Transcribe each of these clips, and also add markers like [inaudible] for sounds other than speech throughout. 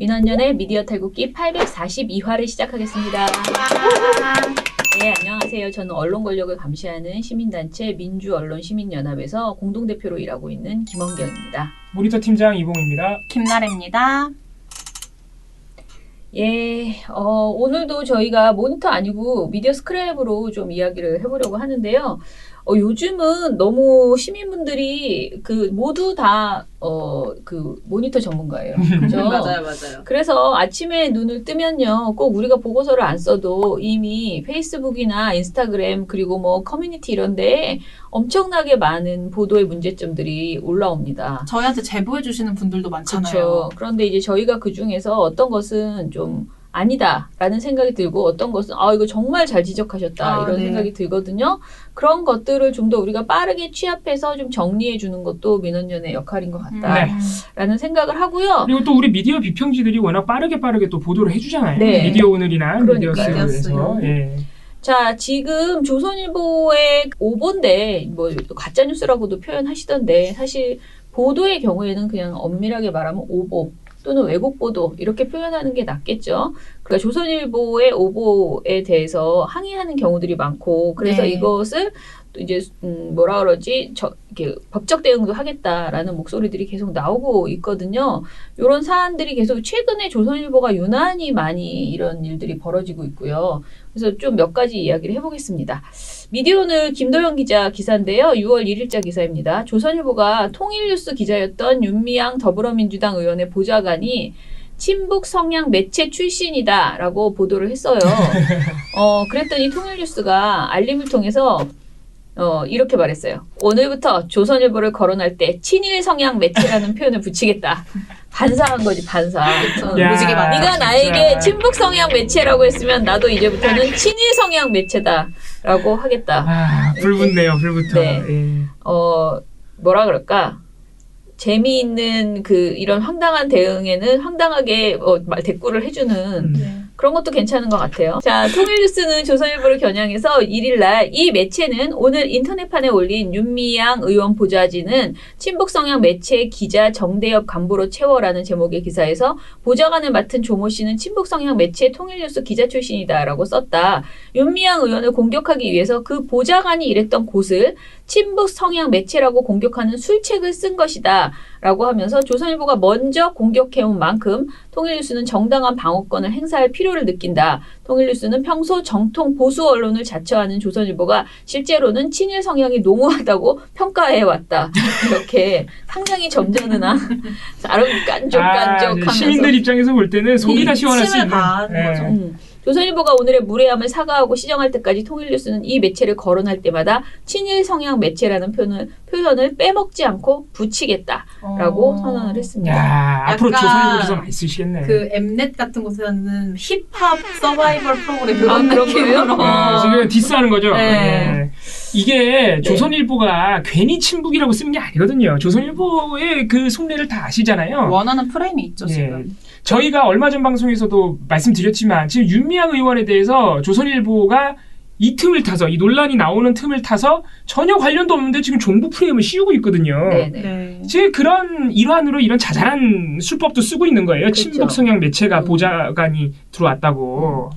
민원연의 미디어 탈국기 842화를 시작하겠습니다. 네, 안녕하세요. 저는 언론 권력을 감시하는 시민단체 민주언론시민연합에서 공동대표로 일하고 있는 김원경입니다. 모니터 팀장 이봉입니다. 김나래입니다. 예, 어, 오늘도 저희가 모니터 아니고 미디어 스크랩으로 좀 이야기를 해보려고 하는데요. 어, 요즘은 너무 시민분들이 그 모두 다, 어, 그 모니터 전문가예요. 그죠? [laughs] 맞아요, 맞아요. 그래서 아침에 눈을 뜨면요, 꼭 우리가 보고서를 안 써도 이미 페이스북이나 인스타그램 그리고 뭐 커뮤니티 이런데 엄청나게 많은 보도의 문제점들이 올라옵니다. 저희한테 제보해 주시는 분들도 많잖아요. 그렇죠. 그런데 이제 저희가 그 중에서 어떤 것은 좀 아니다라는 생각이 들고 어떤 것은 아 이거 정말 잘 지적하셨다 아, 이런 네. 생각이 들거든요. 그런 것들을 좀 더 우리가 빠르게 취합해서 좀 정리해 주는 것도 민원연의 역할인 것 같다라는 네. 생각을 하고요. 그리고 또 우리 미디어 비평지들이 워낙 빠르게 빠르게 또 보도를 해주잖아요. 네. 미디어 오늘이나. 미디어 스에서. 미디어스요. 예. 자, 지금 조선일보의 오보인데, 뭐, 가짜뉴스라고도 표현하시던데, 사실, 보도의 경우에는 그냥 엄밀하게 말하면 오보, 또는 왜곡 보도, 이렇게 표현하는 게 낫겠죠. 그러니까 조선일보의 오보에 대해서 항의하는 경우들이 많고, 그래서 네. 이것을 또 이제, 음, 뭐라 그러지, 저, 이렇게 법적 대응도 하겠다라는 목소리들이 계속 나오고 있거든요. 이런 사안들이 계속 최근에 조선일보가 유난히 많이 이런 일들이 벌어지고 있고요. 그래서 좀 몇 가지 이야기를 해보겠습니다. 미디어 오늘 김도영 기자 기사인데요. 6월 1일자 기사입니다. 조선일보가 통일뉴스 기자였던 윤미향 더불어민주당 의원의 보좌관이 친북 성향 매체 출신이다라고 보도를 했어요. [laughs] 어, 그랬더니 통일뉴스가 알림을 통해서 어, 이렇게 말했어요. 오늘부터 조선일보를 거론할 때 친일 성향 매체라는 [laughs] 표현을 붙이겠다. 반사한 거지, 반사. 어, 야, 무지개 맞- 네가. 나에게 친북 성향 매체라고 했으면 나도 이제부터는 친일 성향 매체다라고 하겠다. 아, 불붙네요, 불붙어. 네. 예. 어 뭐라 그럴까? 재미있는 그 이런 황당한 대응에는 황당하게 어, 말 대꾸를 해주는 음. 네. 그런 것도 괜찮은 것 같아요. 자, 통일뉴스는 조선일보를 겨냥해서 1일날 이 매체는 오늘 인터넷판에 올린 윤미향 의원 보좌진은 친북 성향 매체 기자 정대엽 간부로 채워라는 제목의 기사에서 보좌관을 맡은 조모 씨는 친북 성향 매체 통일뉴스 기자 출신이다라고 썼다. 윤미향 의원을 공격하기 위해서 그 보좌관이 일했던 곳을 친북 성향 매체라고 공격하는 술책을 쓴 것이다. 라고 하면서 조선일보가 먼저 공격해온 만큼 통일뉴스는 정당한 방어권을 행사할 필요를 느낀다. 통일뉴스는 평소 정통 보수 언론을 자처하는 조선일보가 실제로는 친일 성향이 농후하다고 평가해왔다. [laughs] 이렇게 상당히 점잖으나 나름 아, 깐족깐족하면서 시민들 입장에서 볼 때는 속이 다 시원할 수 있는. 예. 거죠. 음. 조선일보가 오늘의 무례함을 사과하고 시정할 때까지 통일뉴스는 이 매체를 거론할 때마다 친일 성향 매체라는 표현을, 표현을 빼먹지 않고 붙이겠다라고 어. 선언을 했습니다. 야, 앞으로 약간 조선일보 기사 많이 쓰시겠네. 그 엠넷 같은 곳에서는 힙합 서바이벌 프로그램 아, 그런 느낌으로. 어. 지금 디스하는 거죠. 네. 예. 이게 조선일보가 괜히 친북이라고 쓰는 게 아니거든요. 조선일보의 그 속내를 다 아시잖아요. 원하는 프레임이 있죠, 예. 지금. 저희가 얼마 전 방송에서도 말씀드렸지만 지금 윤미향 의원에 대해서 조선일보가 이 틈을 타서 이 논란이 나오는 틈을 타서 전혀 관련도 없는데 지금 종부 프레임을 씌우고 있거든요. 네네. 네. 지금 그런 일환으로 이런 자잘한 수법도 쓰고 있는 거예요. 그렇죠. 친북 성향 매체가 음. 보좌관이 들어왔다고.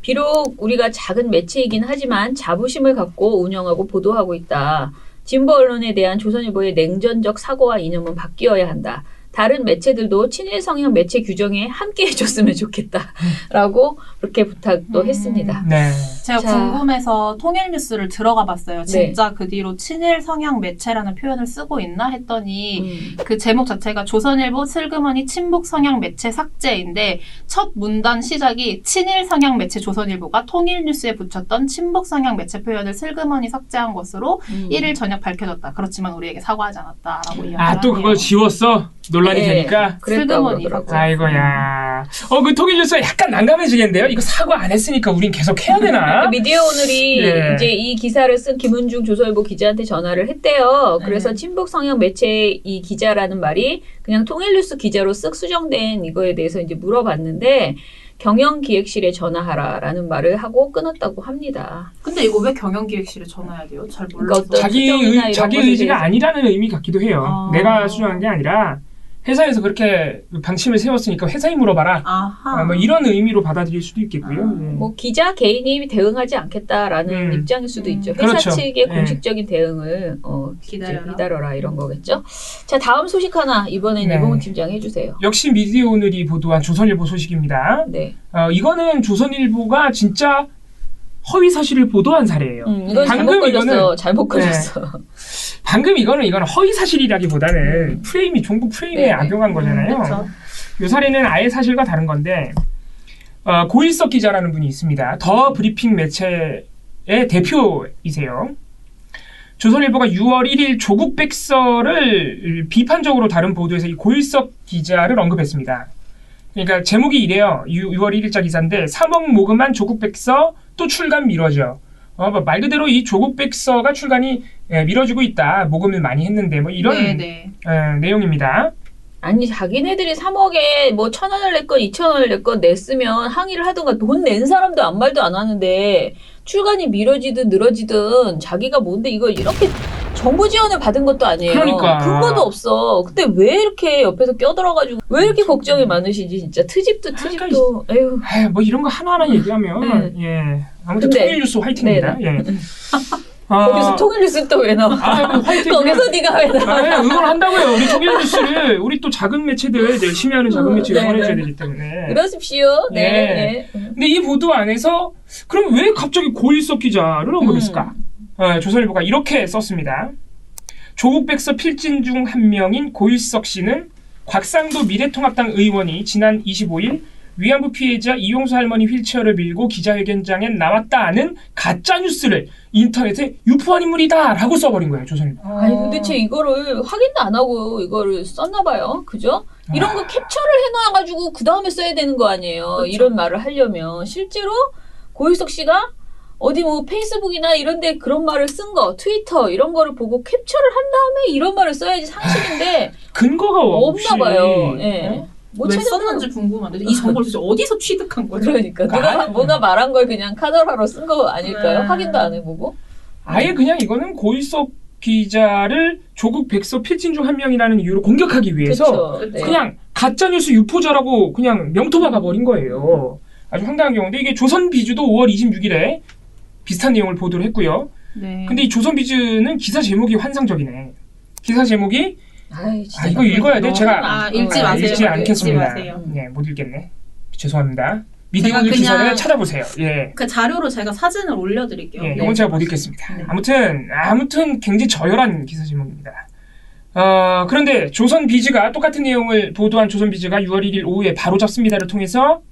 비록 우리가 작은 매체이긴 하지만 자부심을 갖고 운영하고 보도하고 있다. 진보 언론에 대한 조선일보의 냉전적 사고와 이념은 바뀌어야 한다. 다른 매체들도 친일 성향 매체 규정에 함께 [laughs] 해줬으면 좋겠다라고 그렇게 부탁도 음. 했습니다. 네. 제가 자. 궁금해서 통일 뉴스를 들어가 봤어요. 네. 진짜 그 뒤로 친일 성향 매체라는 표현을 쓰고 있나 했더니 음. 그 제목 자체가 조선일보 슬그머니 친북 성향 매체 삭제인데 첫 문단 시작이 친일 성향 매체 조선일보가 통일 뉴스에 붙였던 친북 성향 매체 표현을 슬그머니 삭제한 것으로 음. 1일 저녁 밝혀졌다. 그렇지만 우리에게 사과하지 않았다라고 이야기를 아, 또 하네요. 그걸 지웠어? 논란이 예, 되니까? 슬그머니. 아이고야. 어, 그 통일 뉴스 약간 난감해지겠는데요? 이거 사과 안 했으니까 우린 계속 해야 되나? [laughs] 미디어 오늘이 예. 이제 이 기사를 쓴 김은중 조선일보 기자한테 전화를 했대요. 그래서 네. 친북 성향 매체 이 기자라는 말이 그냥 통일 뉴스 기자로 쓱 수정된 이거에 대해서 이제 물어봤는데 경영기획실에 전화하라라는 말을 하고 끊었다고 합니다. 근데 이거 왜 경영기획실에 전화해야 돼요? 잘 그러니까 몰라서. 어떤 자기, 의, 자기 의지가 대해서. 아니라는 의미 같기도 해요. 아. 내가 수정한 게 아니라 회사에서 그렇게 방침을 세웠으니까 회사에 물어봐라. 아하. 아, 뭐 이런 의미로 받아들일 수도 있겠고요. 아, 예. 뭐 기자 개인이 대응하지 않겠다라는 음. 입장일 수도 음. 있죠. 회사 그렇죠. 측의 네. 공식적인 대응을 어, 기다려라. 기다려라 이런 거겠죠. 자 다음 소식 하나 이번엔 네. 이봉훈 팀장 해주세요. 역시 미디어 오늘이 보도한 조선일보 소식입니다. 네, 어, 이거는 조선일보가 진짜 허위 사실을 보도한 사례예요. 음, 이건 방금 잘못 걸렸어. 이거는- 네. 잘못 걸렸어. 방금 이거는 이거는 허위 사실이라기보다는 프레임이 종북 프레임에 음. 네네. 악용한 거잖아요. 그렇죠. 이 사례는 아예 사실과 다른 건데 어, 고일석 기자라는 분이 있습니다. 더 브리핑 매체의 대표이세요. 조선일보가 6월 1일 조국 백서를 비판적으로 다룬 보도에서 이 고일석 기자를 언급했습니다. 그러니까 제목이 이래요. 6, 월 1일자 기사인데 3억 모금한 조국 백서 또 출간 미뤄져. 어, 뭐말 그대로 이 조국 백서가 출간이 예, 미뤄지고 있다. 모금을 많이 했는데 뭐 이런 네네. 예, 내용입니다. 아니 자기네들이 3억에 뭐 천 원을 냈건 이천 원을 냈건 냈으면 항의를 하든가 돈 낸 사람도 아무 말도 안 하는데 출간이 미뤄지든 늘어지든 자기가 뭔데 이걸 이렇게 정부 지원을 받은 것도 아니에요. 그러니까. 근거도 없어. 근데 왜 이렇게 옆에서 껴들어가지고 왜 이렇게 걱정이 많으신지 진짜 트집도 트집도 에휴. 에휴, 뭐 이런 거 하나하나 얘기하면 예 아무튼 근데- 통일뉴스 화이팅입니다. 예. 어, [laughs] 거기서 통일뉴스 또 왜 나와? 아, 뭐 화이팅. 거기서 네가 왜 나와? 아, 응원한다고요. 우리 통일뉴스를 우리 또 작은 매체들 열심히 하는 작은 음, 매체 네, 응원해줘야 네. 되기 때문에. 그러십시오. 네. 네. 근데 이 보도 안에서 그럼 왜 갑자기 고일석 기자를 언급했을까? 어, 조선일보가 이렇게 썼습니다. 조국 백서 필진 중 한 명인 고일석 씨는 곽상도 미래통합당 의원이 지난 25일 위안부 피해자 이용수 할머니 휠체어를 밀고 기자회견장에 나왔다는 가짜 뉴스를 인터넷에 유포한 인물이다라고 써버린 거예요 조선일보. 아니 도대체 이거를 확인도 안 하고 이거를 썼나 봐요. 그죠? 이런 거 캡처를 해놔가지고 그 다음에 써야 되는 거 아니에요. 그렇죠. 이런 말을 하려면 실제로 고일석 씨가 어디 뭐 페이스북이나 이런데 그런 말을 쓴 거, 트위터 이런 거를 보고 캡처를 한 다음에 이런 말을 써야지 상식인데 근거가 없이 없나 봐요. 예. 어? 뭐 왜 썼는지 궁금한데 이 정보를 도대체 어디서 취득한 거죠? 그러니까 누가 아, 뭐가 말한 걸 그냥 카더라로 쓴 거 아닐까요? 네. 확인도 안 해보고. 아예 그냥 이거는 고일석 기자를 조국 백서 필진 중 한 명이라는 이유로 공격하기 위해서 그쵸. 네. 그냥 가짜 뉴스 유포자라고 그냥 명토 박아버린 거예요. 아주 황당한 경우인데 이게 조선 비주도 5월 26일에 비슷한 내용을 보도를 했고요. 네. 근데 이 조선비주는 기사 제목이 환상적이네. 기사 제목이 아이, 아 이거 읽어야 돼. 제가 아, 읽지 아, 마세요. 읽지 읽지 않겠습니다. 마세요. 네, 못 읽겠네. 죄송합니다. 미디어 제가 오늘 그냥- 기사를 찾아보세요. 예. 그 자료로 제가 사진을 올려드릴게요. 예, 네. 이건 제가 못 읽겠습니다. 네. 아무튼 아무튼 굉장히 저열한 기사 제목입니다. 어, 그런데 조선 비즈가 똑같은 내용을 보도한 조선 비즈가 6월 1일 오후에 바로 잡습니다를 통해서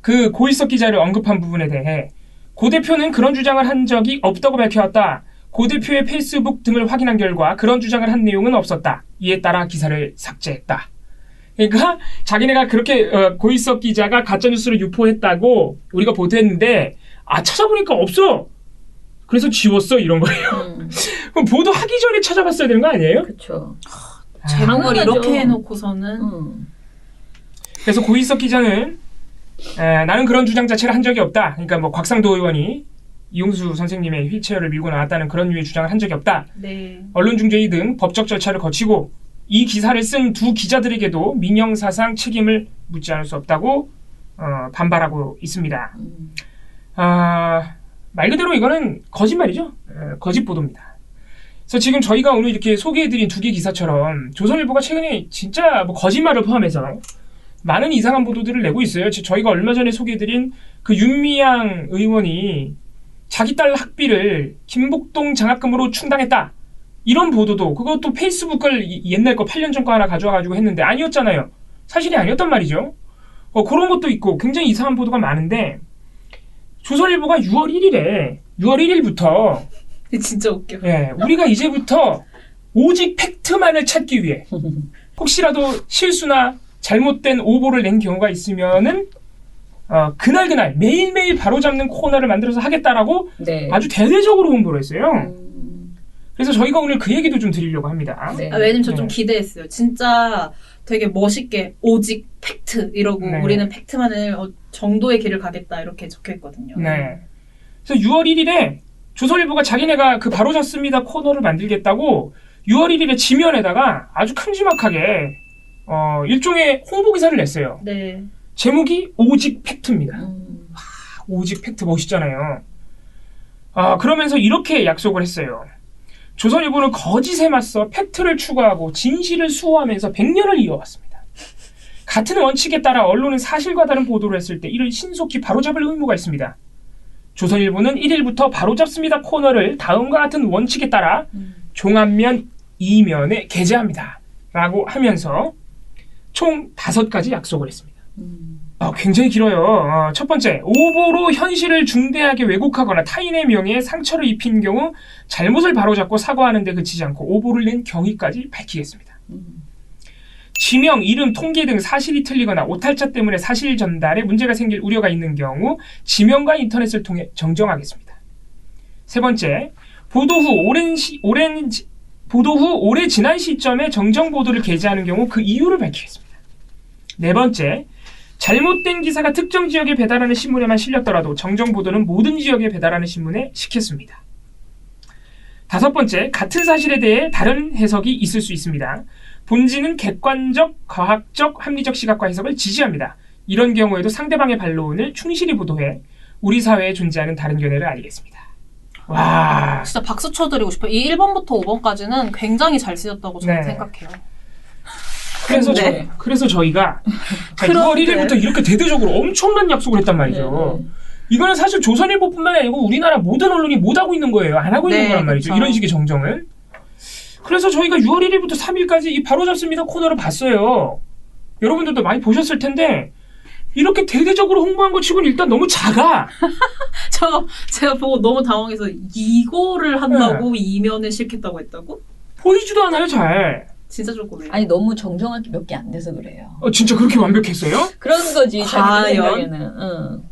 그 고일석 기자를 언급한 부분에 대해 고 대표는 그런 주장을 한 적이 없다고 밝혀왔다. 고 대표의 페이스북 등을 확인한 결과 그런 주장을 한 내용은 없었다. 이에 따라 기사를 삭제했다. 그러니까 자기네가 그렇게 어, 고일석 기자가 가짜 뉴스를 유포했다고 우리가 보도했는데 아 찾아보니까 없어. 그래서 지웠어 이런 거예요. 음, [laughs] 그럼 보도하기 전에 찾아봤어야 되는 거 아니에요? 그쵸. 제목을 당연하죠. 이렇게 해놓고서는 음. 그래서 고일석 기자는 에, 나는 그런 주장 자체를 한 적이 없다. 그러니까 뭐 곽상도 의원이 이용수 선생님의 휠체어를 밀고 나왔다는 그런 류의 주장을 한 적이 없다. 네. 언론중재위 등 법적 절차를 거치고 이 기사를 쓴 두 기자들에게도 민영사상 책임을 묻지 않을 수 없다고 어, 반발하고 있습니다. 음. 아, 말 그대로 이거는 거짓말이죠. 에, 거짓 보도입니다. 그래서 지금 저희가 오늘 이렇게 소개해드린 두 개 기사처럼 조선일보가 최근에 진짜 뭐 거짓말을 포함해서 많은 이상한 보도들을 내고 있어요. 지- 저희가 얼마 전에 소개해드린 그 윤미향 의원이 자기 딸 학비를 김복동 장학금으로 충당했다. 이런 보도도 그것도 페이스북 걸 이- 옛날 거 8년 전 거 하나 가져와가지고 했는데 아니었잖아요. 사실이 아니었단 말이죠. 어, 그런 것도 있고 굉장히 이상한 보도가 많은데 조선일보가 6월 1일에 6월 1일부터 [laughs] 진짜 웃겨. 예, 우리가 이제부터 오직 팩트만을 찾기 위해 [laughs] 혹시라도 실수나 잘못된 오보를 낸 경우가 있으면은 어, 그날 그날 매일 매일 바로잡는 코너를 만들어서 하겠다라고 네. 아주 대대적으로 홍보를 했어요. 음, 그래서 저희가 오늘 그 얘기도 좀 드리려고 합니다. 네. 아, 왜냐면 저좀 네. 기대했어요. 진짜 되게 멋있게 오직 팩트 이러고 네. 우리는 팩트만을 어, 정도의 길을 가겠다 이렇게 적혀 있거든요. 네. 그래서 6월 1일에 조선일보가 자기네가 그 바로 잡습니다 코너를 만들겠다고 6월 1일에 지면에다가 아주 큼지막하게 어, 일종의 홍보 기사를 냈어요. 네. 제목이 오직 팩트입니다. 음. 오직 팩트 멋있잖아요. 아, 그러면서 이렇게 약속을 했어요. 조선일보는 거짓에 맞서 팩트를 추구하고 진실을 수호하면서 100년을 이어왔습니다. 같은 원칙에 따라 언론은 사실과 다른 보도를 했을 때 이를 신속히 바로잡을 의무가 있습니다. 조선일보는 1일부터 바로잡습니다 코너를 다음과 같은 원칙에 따라 음. 종합면 2면에 게재합니다. 라고 하면서 총 다섯 가지 약속을 했습니다. 음. 아, 굉장히 길어요. 어, 첫 번째, 오보로 현실을 중대하게 왜곡하거나 타인의 명예에 상처를 입힌 경우 잘못을 바로잡고 사과하는 데 그치지 않고 오보를 낸 경위까지 밝히겠습니다. 음. 지명, 이름, 통계 등 사실이 틀리거나 오탈자 때문에 사실 전달에 문제가 생길 우려가 있는 경우 지명과 인터넷을 통해 정정하겠습니다. 세 번째, 보도 후 오랜 시, 오랜 지- 보도 후 오래 지난 시점에 정정 보도를 게재하는 경우 그 이유를 밝히겠습니다. 네 번째, 잘못된 기사가 특정 지역에 배달하는 신문에만 실렸더라도 정정 보도는 모든 지역에 배달하는 신문에 시켰습니다. 다섯 번째, 같은 사실에 대해 다른 해석이 있을 수 있습니다. 본지는 객관적, 과학적, 합리적 시각과 해석을 지지합니다. 이런 경우에도 상대방의 반론을 충실히 보도해 우리 사회에 존재하는 다른 견해를 알리겠습니다. 와, 진짜 박수 쳐드리고 싶어요. 이 1번부터 5번까지는 굉장히 잘 쓰였다고 저는 네. 생각해요. 그래서 네. 저, 그래서 저희가 자, 그런데. 6월 1일부터 이렇게 대대적으로 엄청난 약속을 했단 말이죠. 네. 이거는 사실 조선일보뿐만 아니고 우리나라 모든 언론이 못 하고 있는 거예요. 안 하고 있는 네, 거란 말이죠. 그쵸. 이런 식의 정정을. 그래서 저희가 6월 1일부터 3일까지 이 바로 잡습니다 코너를 봤어요. 여러분들도 많이 보셨을 텐데 이렇게 대대적으로 홍보한 것 치고는 일단 너무 작아. [laughs] 저 제가 보고 너무 당황해서 이거를 한다고 이면을 싫겠다고 했다고? 보이지도 않아요, 잘. 진짜 조금이에요. 아니 너무 정정할 게몇 개 안 돼서 그래요. 어, 진짜 그렇게 완벽했어요? 그런 거지 자기 과연? 생각에는. 응.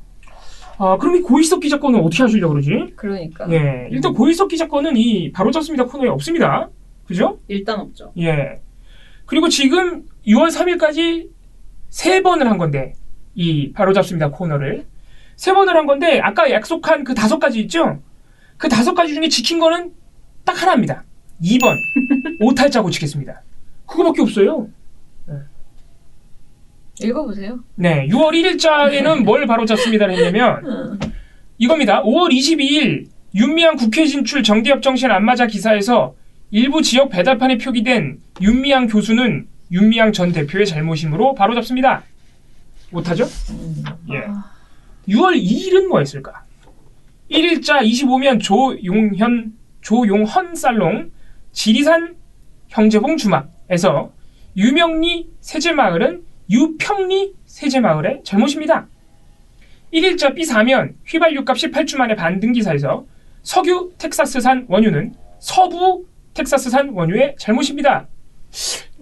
아, 그럼 이 고의석 기자 건은 어떻게 하시려고 그러지? 그러니까. 예. 일단 고의석 기자 건은 이 바로 잡습니다 코너에 없습니다. 그죠? 일단 없죠. 예. 그리고 지금 6월 3일까지 세 번을 한 건데, 이 바로 잡습니다 코너를. 세 번을 한 건데, 아까 약속한 그 다섯 가지 있죠? 그 다섯 가지 중에 지킨 거는 딱 하나입니다. 2번. [laughs] 오탈자 고치겠습니다. 그거밖에 없어요. 읽어보세요. 네. 6월 1일자에는 뭘 바로 잡습니다를 했냐면, 응. [laughs] 이겁니다. 5월 22일 윤미향 국회 진출 정대협 정신 안 맞아 기사에서 일부 지역 배달판에 표기된 윤미향 교수는 윤미향 전 대표의 잘못이므로 바로 잡습니다. 못하죠? 음. 예. 6월 2일은 뭐였을까? 1일자 25면 조용현 조용헌 살롱 지리산 형제봉 주막 에서 유명리 세제마을은 유평리 세제마을의 잘못입니다. 1일자 B4면 휘발유값 18주 만에 반등 기사에서 석유 텍사스산 원유는 서부 텍사스산 원유의 잘못입니다.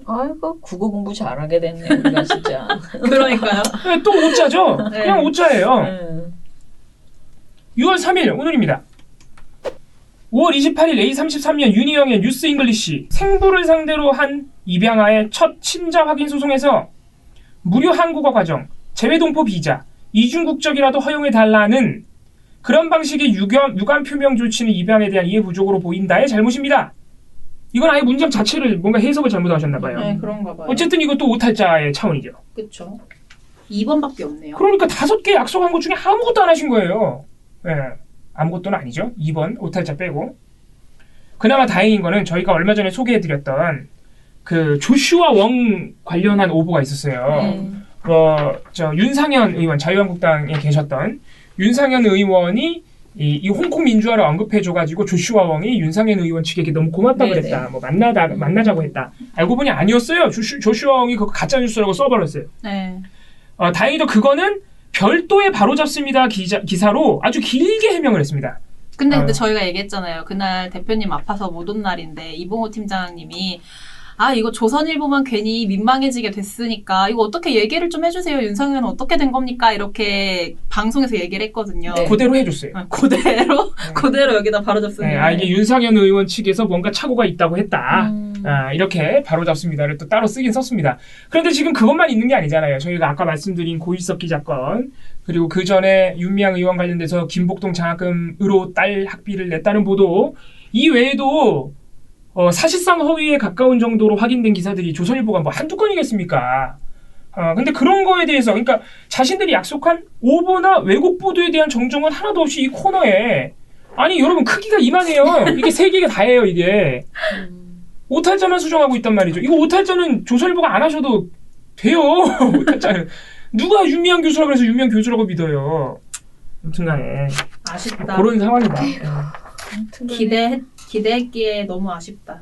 아이고 국어 공부 잘하게 됐네 우리가 진짜. [laughs] 그러니까요. 네, 또 오자죠? 네. 그냥 오자예요. 응. 6월 3일 오늘입니다. 5월 28일 A33년 윤희영의 뉴스 잉글리시 생부를 상대로 한 입양아의 첫 친자 확인 소송에서 무료 한국어 과정, 재외동포 비자, 이중 국적이라도 허용해 달라는 그런 방식의 유감, 유감 표명 조치는 입양에 대한 이해 부족으로 보인다의 잘못입니다. 이건 아예 문장 자체를 뭔가 해석을 잘못하셨나 봐요. 네, 그런가 봐요. 어쨌든 이것도 오탈자의 차원이죠. 그쵸. 2번밖에 없네요. 그러니까 다섯 개 약속한 것 중에 아무것도 안 하신 거예요. 예. 아무것도는 아니죠. 2번 오탈자 빼고. 그나마 다행인 거는 저희가 얼마 전에 소개해드렸던 그 조슈아 웡 관련한 오보가 있었어요. 네. 어, 저 윤상현 의원 자유한국당에 계셨던 윤상현 의원이 이, 이 홍콩 민주화를 언급해줘가지고 조슈아 웡이 윤상현 의원 측에게 너무 고맙다 네네. 그랬다. 뭐 만나다 만나자고 했다. 알고 보니 아니었어요. 조슈, 조슈아 웡이 그거 가짜 뉴스라고 써버렸어요. 네. 어, 다행히도 그거는 별도의 바로잡습니다 기자, 기사로 아주 길게 해명을 했습니다. 근데 근데 어. 저희가 얘기했잖아요. 그날 대표님 아파서 못 온 날인데 이봉호 팀장님이 아 이거 조선일보만 괜히 민망해지게 됐으니까 이거 어떻게 얘기를 좀 해주세요. 윤상현은 어떻게 된 겁니까? 이렇게 방송에서 얘기를 했거든요. 네. 그대로 해줬어요. 아, 그대로 [laughs] 그대로 여기다 바로 잡습니다. 네, 아 이게 윤상현 의원 측에서 뭔가 착오가 있다고 했다. 음. 아, 이렇게 바로 잡습니다를 또 따로 쓰긴 썼습니다. 그런데 지금 그것만 있는 게 아니잖아요. 저희가 아까 말씀드린 고일석 기자건 그리고 그 전에 윤미향 의원 관련돼서 김복동 장학금으로 딸 학비를 냈다는 보도 이 외에도 어, 사실상 허위에 가까운 정도로 확인된 기사들이 조선일보가 뭐 한두 건이겠습니까? 어, 근데 그런 거에 대해서, 그러니까 자신들이 약속한 오보나 왜곡 보도에 대한 정정은 하나도 없이 이 코너에 아니 여러분 크기가 이만해요. 이게 세 개가 다예요 이게. 오탈자만 수정하고 있단 말이죠. 이거 오탈자는 조선일보가 안 하셔도 돼요. [laughs] 오탈자는 누가 윤미향 교수라고 해서 윤미향 교수라고 믿어요. 아무튼간에 아쉽다. 그런 상황이다. 예. 아무튼 간에 기대 기대했기에 너무 아쉽다.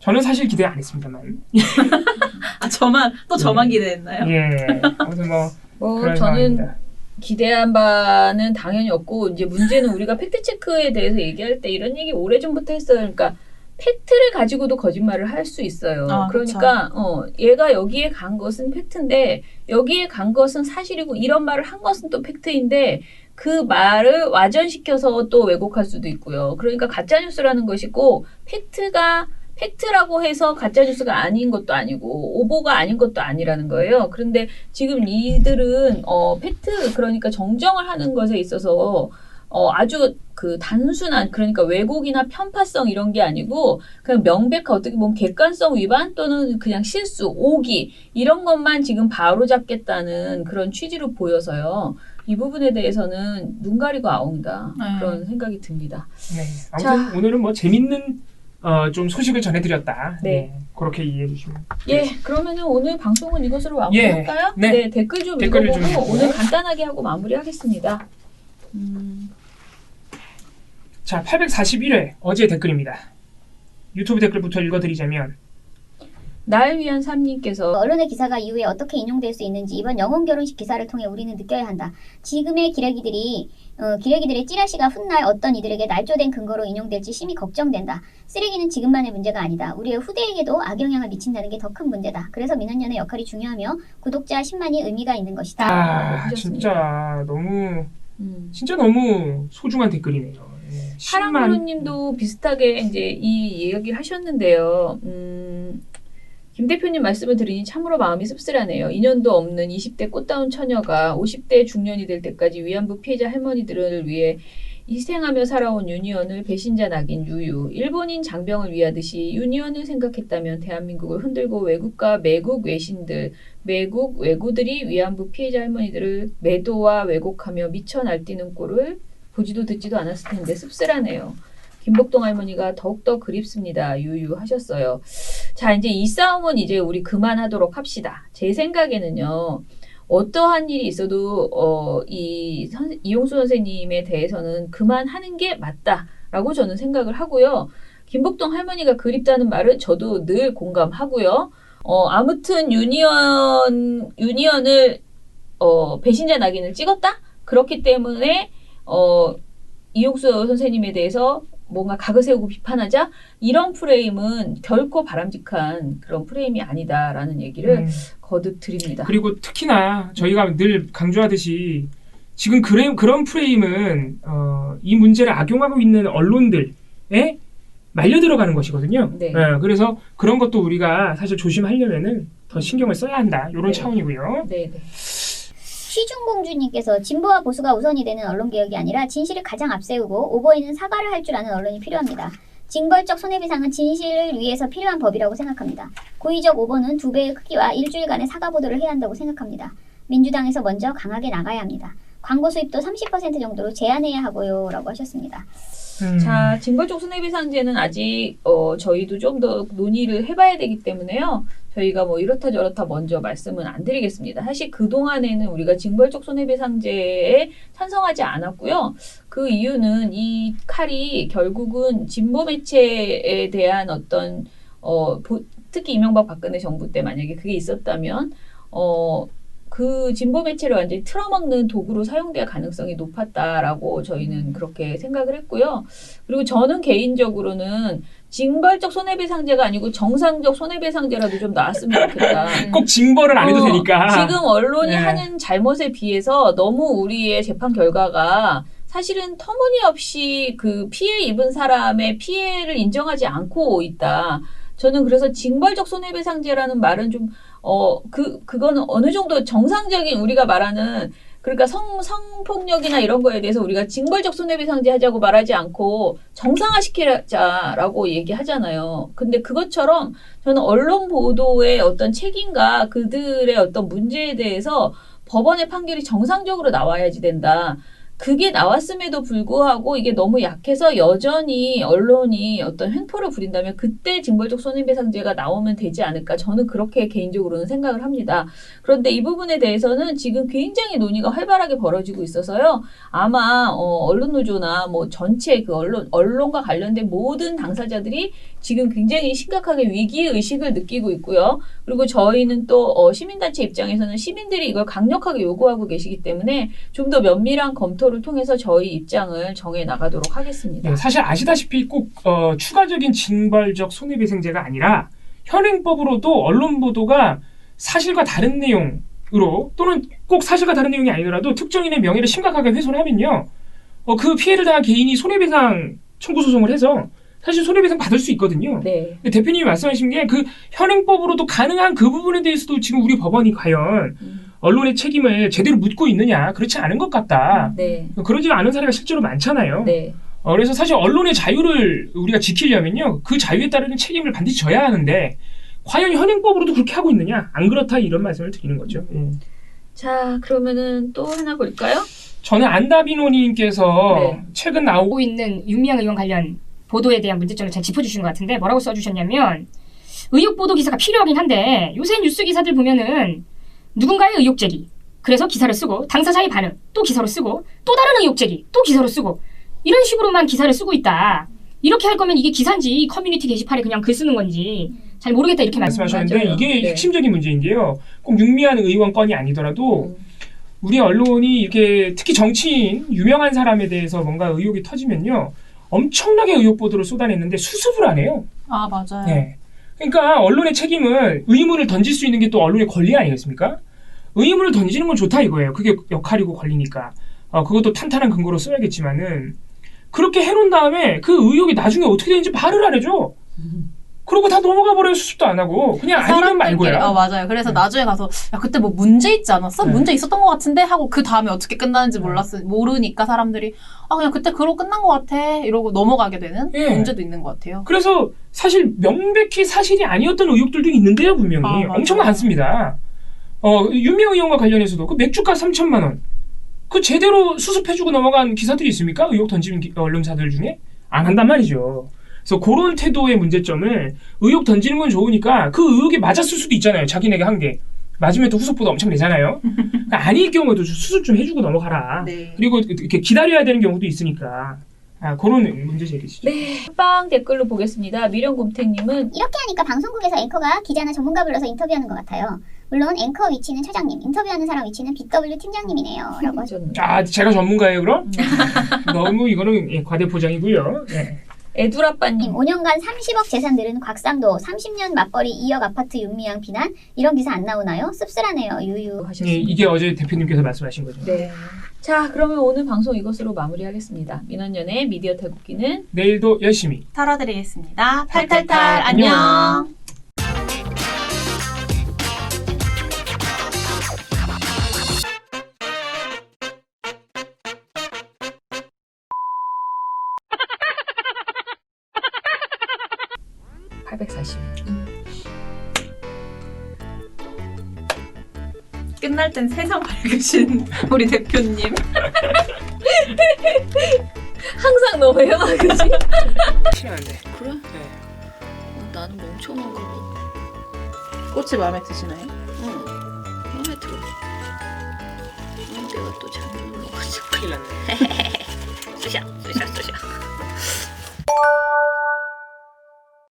저는 사실 기대 안 했습니다만. [laughs] 아 저만 또 저만 기대했나요? 예. 아무튼 뭐뭐 그런 저는 상황입니다. 기대한 바는 당연히 없고 이제 문제는 우리가 팩트 체크에 대해서 얘기할 때 이런 얘기 오래 전부터 했어요. 그러니까 팩트를 가지고도 거짓말을 할 수 있어요. 아, 그러니까 어 얘가 여기에 간 것은 팩트인데 여기에 간 것은 사실이고 이런 말을 한 것은 또 팩트인데 그 말을 와전시켜서 또 왜곡할 수도 있고요. 그러니까 가짜 뉴스라는 것이 꼭 팩트가 팩트라고 해서 가짜 뉴스가 아닌 것도 아니고 오보가 아닌 것도 아니라는 거예요. 그런데 지금 이들은 어 팩트 그러니까 정정을 하는 것에 있어서 어 아주 그 단순한 그러니까 왜곡이나 편파성 이런 게 아니고 그냥 명백한 어떻게 보면 객관성 위반 또는 그냥 실수 오기 이런 것만 지금 바로 잡겠다는 그런 취지로 보여서요. 이 부분에 대해서는 눈 가리고 아웅다 네. 그런 생각이 듭니다. 네. 아무튼 오늘은 뭐 재밌는 어, 좀 소식을 전해드렸다. 네. 예, 그렇게 이해해 주시면. 예, 그러면은 오늘 방송은 이것으로 마무리할까요? 예, 네. 댓글 좀 댓글을 좀 읽어보고 읽고. 오늘 간단하게 하고 마무리하겠습니다. 음, 자, 841회 어제 댓글입니다. 유튜브 댓글부터 읽어드리자면 날 위한 삶님께서 언론의 기사가 이후에 어떻게 인용될 수 있는지 이번 영혼 결혼식 기사를 통해 우리는 느껴야 한다. 지금의 기레기들이 어, 기레기들의 찌라시가 훗날 어떤 이들에게 날조된 근거로 인용될지 심히 걱정된다. 쓰레기는 지금만의 문제가 아니다. 우리의 후대에게도 악영향을 미친다는 게 더 큰 문제다. 그래서 민원연의 역할이 중요하며 구독자 10만이 의미가 있는 것이다. 아, 하셨습니다. 진짜 너무 음. 진짜 너무 소중한 댓글이네요. 예, 10만 사랑부르님도 비슷하게 이제 이 이야기를 하셨는데요. 음, 김 대표님 말씀을 들으니 참으로 마음이 씁쓸하네요. 인연도 없는 20대 꽃다운 처녀가 50대 중년이 될 때까지 위안부 피해자 할머니들을 위해 희생하며 살아온 유니언을 배신자 낙인 유유. 일본인 장병을 위하듯이 유니언을 생각했다면 대한민국을 흔들고 외국과 매국 외신들, 매국 외구들이 위안부 피해자 할머니들을 매도와 왜곡하며 미쳐 날뛰는 꼴을 보지도 듣지도 않았을 텐데 씁쓸하네요. 김복동 할머니가 더욱더 그립습니다. 유유하셨어요. 자, 이제 이 싸움은 이제 우리 그만하도록 합시다. 제 생각에는요. 어떠한 일이 있어도 어, 이 선- 이용수 선생님에 대해서는 그만하는 게 맞다라고 저는 생각을 하고요. 김복동 할머니가 그립다는 말은 저도 늘 공감하고요. 어, 아무튼 유니언 유니언을 어, 배신자 낙인을 찍었다. 그렇기 때문에 어, 이용수 선생님에 대해서 뭔가 각을 세우고 비판하자 이런 프레임은 결코 바람직한 그런 프레임이 아니다라는 얘기를 음, 거듭 드립니다. 그리고 특히나 저희가 늘 강조하듯이 지금 그래, 그런 프레임은 어, 이 문제를 악용하고 있는 언론들에 말려 들어가는 것이거든요. 네. 예, 그래서 그런 것도 우리가 사실 조심하려면은 더 신경을 써야 한다. 이런 네. 차원이고요. 네, 네. 쉬중공주님께서 진보와 보수가 우선이 되는 언론 개혁이 아니라 진실을 가장 앞세우고 오보에는 사과를 할 줄 아는 언론이 필요합니다. 징벌적 손해배상은 진실을 위해서 필요한 법이라고 생각합니다. 고의적 오보는 두 배의 크기와 일주일간의 사과 보도를 해야 한다고 생각합니다. 민주당에서 먼저 강하게 나가야 합니다. 광고 수입도 30% 정도로 제한해야 하고요. 라고 하셨습니다. 음, 자, 징벌적 손해배상제는 아직 어, 저희도 좀 더 논의를 해봐야 되기 때문에요. 저희가 뭐 이렇다 저렇다 먼저 말씀은 안 드리겠습니다. 사실 그 동안에는 우리가 징벌적 손해배상제에 찬성하지 않았고요. 그 이유는 이 칼이 결국은 진보 매체에 대한 어떤 어, 보- 특히 이명박 박근혜 정부 때 만약에 그게 있었다면 어. 그 진보 매체를 완전히 틀어막는 도구로 사용될 가능성이 높았다라고 저희는 그렇게 생각을 했고요. 그리고 저는 개인적으로는 징벌적 손해배상제가 아니고 정상적 손해배상제라도 좀 나왔으면 좋겠다. [laughs] 꼭 징벌은 안 해도 어, 되니까. 지금 언론이 네. 하는 잘못에 비해서 너무 우리의 재판 결과가 사실은 터무니없이 그 피해 입은 사람의 피해를 인정하지 않고 있다. 저는 그래서 징벌적 손해배상제라는 말은 좀, 어, 그, 그거는 어느 정도 정상적인 우리가 말하는 그러니까 성, 성폭력이나 이런 거에 대해서 우리가 징벌적 손해배상제 하자고 말하지 않고 정상화시키자라고 얘기하잖아요. 근데 그것처럼 저는 언론 보도의 어떤 책임과 그들의 어떤 문제에 대해서 법원의 판결이 정상적으로 나와야지 된다. 그게 나왔음에도 불구하고 이게 너무 약해서 여전히 언론이 어떤 횡포를 부린다면 그때 징벌적 손해배상제가 나오면 되지 않을까 저는 그렇게 개인적으로는 생각을 합니다. 그런데 이 부분에 대해서는 지금 굉장히 논의가 활발하게 벌어지고 있어서요. 아마 어, 언론 노조나 뭐 전체 그 언론 언론과 관련된 모든 당사자들이 지금 굉장히 심각하게 위기 의식을 느끼고 있고요. 그리고 저희는 또 어, 시민단체 입장에서는 시민들이 이걸 강력하게 요구하고 계시기 때문에 좀 더 면밀한 검토 를 통해서 저희 입장을 정해 나가도록 하겠습니다. 네, 사실 아시다시피 꼭 어, 추가적인 징벌적 손해배상제가 아니라 현행법으로도 언론 보도가 사실과 다른 내용으로 또는 꼭 사실과 다른 내용이 아니더라도 특정인의 명예를 심각하게 훼손하면요, 어, 그 피해를 당한 개인이 손해배상 청구 소송을 해서 사실 손해배상 받을 수 있거든요. 네. 대표님이 말씀하신 게 그 현행법으로도 가능한 그 부분에 대해서도 지금 우리 법원이 과연 음, 언론의 책임을 제대로 묻고 있느냐 그렇지 않은 것 같다. 네. 그러지 않은 사례가 실제로 많잖아요. 네. 어, 그래서 사실 언론의 자유를 우리가 지키려면요, 그 자유에 따르는 책임을 반드시 져야 하는데, 과연 현행법으로도 그렇게 하고 있느냐? 안 그렇다 이런 말씀을 드리는 거죠. 예. 자, 그러면은 또 하나 볼까요? 저는 안다비노님께서 네. 최근 나오고 오고 있는 윤미향 의원 관련 보도에 대한 문제점을 잘 짚어주신 것 같은데 뭐라고 써주셨냐면 의혹 보도 기사가 필요하긴 한데 요새 뉴스 기사들 보면은 누군가의 의혹 제기 그래서 기사를 쓰고 당사자의 반응 또 기사로 쓰고 또 다른 의혹 제기 또 기사로 쓰고 이런 식으로만 기사를 쓰고 있다. 이렇게 할 거면 이게 기사인지 커뮤니티 게시판에 그냥 글 쓰는 건지 잘 모르겠다 이렇게 말씀. 말씀하셨는데 맞아요. 이게 네. 핵심적인 문제인데요. 꼭 윤미한 의원 건이 아니더라도 음, 우리 언론이 이렇게 특히 정치인 유명한 사람에 대해서 뭔가 의혹이 터지면요, 엄청나게 의혹 보도를 쏟아냈는데 수습을 안 해요. 아 맞아요. 네. 그러니까 언론의 책임은 의문을 던질 수 있는 게 또 언론의 권리 아니겠습니까? 의문을 던지는 건 좋다 이거예요. 그게 역할이고 권리니까. 어, 그것도 탄탄한 근거로 써야겠지만은 그렇게 해놓은 다음에 그 의혹이 나중에 어떻게 되는지 말을 안 해줘. 그러고 다 넘어가 버려요. 수습도 안 하고 그냥 아니면 말고야. 아 맞아요. 그래서 네. 나중에 가서 야 그때 뭐 문제 있지 않았어? 네. 문제 있었던 것 같은데 하고 그 다음에 어떻게 끝나는지 네. 몰랐으 모르니까 사람들이 아 그냥 그때 그러고 끝난 것 같아 이러고 넘어가게 되는 예. 문제도 있는 것 같아요. 그래서 사실 명백히 사실이 아니었던 의혹들도 있는데요, 분명히 아. 엄청 많습니다. 어, 윤명 의원과 관련해서도 그 맥주값 3천만 원, 그 제대로 수습해주고 넘어간 기사들이 있습니까? 의혹 던지는 기- 언론사들 중에 안 한단 말이죠. 그래서 그런 태도의 문제점을 의혹 던지는 건 좋으니까 그 의혹이 맞았을 수도 있잖아요. 자기네가 한 게. 맞으면 또 후속보도 엄청 내잖아요. 그러니까 아닐 경우에도 좀 수습 좀 해주고 넘어가라. 네. 그리고 이렇게 기다려야 되는 경우도 있으니까. 아, 그런 문제 제기시죠. 네. 빵 댓글로 보겠습니다. 미련곰탱님은 이렇게 하니까 방송국에서 앵커가 기자나 전문가 불러서 인터뷰하는 것 같아요. 물론 앵커 위치는 처장님, 인터뷰하는 사람 위치는 BW 팀장님이네요. 라고 [laughs] 하셨습니다. 아, 제가 전문가예요, 그럼? 음. 너무 이거는 예, 과대 포장이고요. 네. 애두라빠님 5년간 30억 재산 들은 곽상도, 30년 맞벌이 2억 아파트 윤미향 비난 이런 기사 안 나오나요? 씁쓸하네요. 유유. 예, 하셨습니다. 이게 어제 대표님께서 말씀하신 거죠. 네. 자, 그러면 오늘 방송 이것으로 마무리하겠습니다. 민원연의 미디어 탈곡기는 내일도 열심히. 털어드리겠습니다. 탈탈탈. 탈탈탈 안녕. (840) 땐 세상 밝으신 [laughs] 우리 대표님. [laughs] 항상 너무해요, 그지? 싫어하는데. 그래? 네. 나는 멍청한 거고. 꽃이 마음에 드시나요? 응. 마음에 들어. 응, 내가 또 잘못 눌러가지고. 큰일 났네. [laughs] 쑤셔, 쑤셔, 쑤셔.